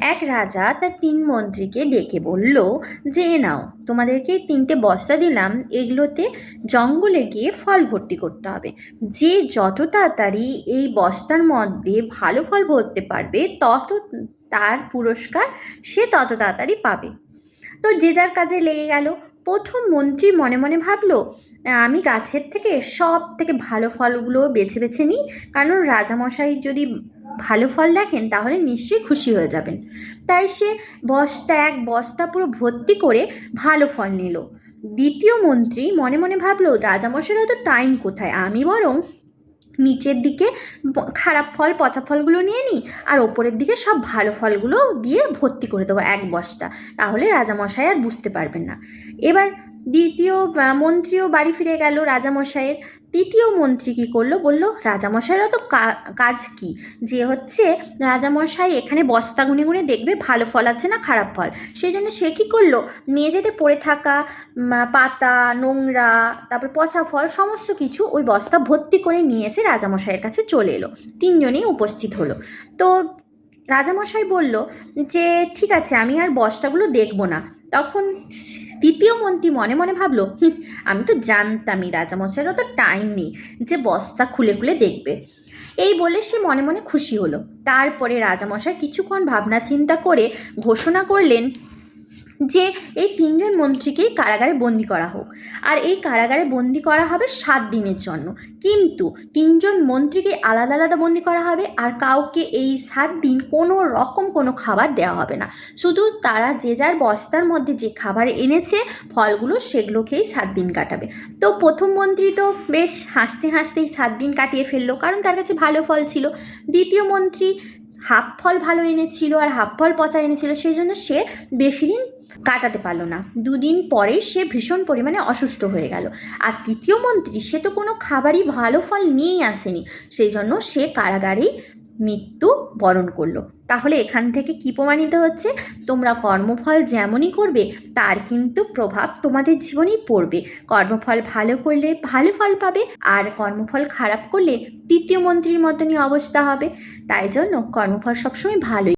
এক রাজা তার তিন মন্ত্রীকে ডেকে বলল, যে "এ নাও, তোমাদেরকে তিনটে বস্তা দিলাম, এগুলোতে জঙ্গলে গিয়ে ফল ভর্তি করতে হবে। যে যত তাড়াতাড়ি এই বস্তার মধ্যে ভালো ফল ভরতে পারবে, তত তার পুরস্কার সে তত তাড়াতাড়ি পাবে। তো যে যার কাজে লেগে গেল। প্রথম মন্ত্রী মনে মনে ভাবলো, আমি গাছের থেকে সব থেকে ভালো ফলগুলো বেছে বেছে নিই, কারণ রাজামশাই যদি ভালো ফল দেখেন, তাহলে নিশ্চয়ই খুশি হয়ে যাবেন। তাই সে বস্তা, এক বস্তা পুরো ভর্তি করে ভালো ফল নিল। দ্বিতীয় মন্ত্রী মনে মনে ভাবলো রাজামশাইয়ের হয়তো টাইম কোথায়? আমি বরং নিচের দিকে খারাপ ফল, পচা ফলগুলো নিয়ে নিই, আর ওপরের দিকে সব ভালো ফলগুলো দিয়ে ভর্তি করে দেবো এক বস্তা। তাহলে রাজামশাই আর বুঝতে পারবেন না। এবার দ্বিতীয় মন্ত্রীও বাড়ি ফিরে গেল রাজামশাইয়ের। তৃতীয় মন্ত্রী কী করল? বলল, রাজামশাইয়েরও তো কাজ কি? যে হচ্ছে, রাজামশাই এখানে বস্তা গুনে গুনে দেখবে ভালো ফল আছে না খারাপ ফল। সেই জন্য সে কী করল? মেঝেতে পড়ে থাকা পাতা, নোংরা, তারপর পচা ফল, সমস্ত কিছু ওই বস্তা ভর্তি করে নিয়ে এসে রাজামশাইয়ের কাছে চলে এলো। তিনজনেই উপস্থিত হলো। তো রাজামশাই বলল যে ঠিক আছে আমি আর বস্তাগুলো দেখব না। তখন দ্বিতীয় মন্ত্রী মনে মনে ভাবলো "হুঁ, আমি তো জানতামই রাজামশাইয়েরও তো টাইম নেই যে বস্তা খুলে খুলে দেখবে। এই বলে সে মনে মনে খুশি হলো। তারপরে রাজামশাই কিছুক্ষণ ভাবনা চিন্তা করে ঘোষণা করলেন যে এই তিনজন মন্ত্রীকেই কারাগারে বন্দি করা হোক। আর এই কারাগারে বন্দি করা হবে সাত দিনের জন্য। কিন্তু তিনজন মন্ত্রীকে আলাদা আলাদা বন্দি করা হবে আর কাউকে এই সাত দিন কোনো রকম কোনো খাবার দেওয়া হবে না। শুধু তারা যে যার বস্তার মধ্যে যে খাবার এনেছে, ফলগুলো সেগুলো খেয়েই সাত দিন কাটাবে। তো প্রথম মন্ত্রী তো বেশ হাসতে হাসতেই সাত দিন কাটিয়ে ফেলল, কারণ তার কাছে ভালো ফল ছিল। দ্বিতীয় মন্ত্রী হাফ ফল ভালো এনেছিল আর হাফ ফল পচা এনেছিল, সেই জন্য সে বেশি দিন কাটাতে পারল না। দুদিন পরে সে ভীষণ পরিমাণে অসুস্থ হয়ে গেল। আর তৃতীয় মন্ত্রী, সে তো কোনো খাবারই ভালো ফল নিয়েই আসেনি। সেই জন্য সে কারাগারেই মৃত্যু বরণ করল। তাহলে এখান থেকে কি প্রমাণিত হচ্ছে? তোমরা কর্মফল যেমনই করবে, তার কিন্তু প্রভাব তোমাদের জীবনেই পড়বে। কর্মফল ভালো করলে ভালো ফল পাবে, আর কর্মফল খারাপ করলে তৃতীয় মন্ত্রীর মতনই অবস্থা হবে। তাই জন্য কর্মফল সবসময় ভালোই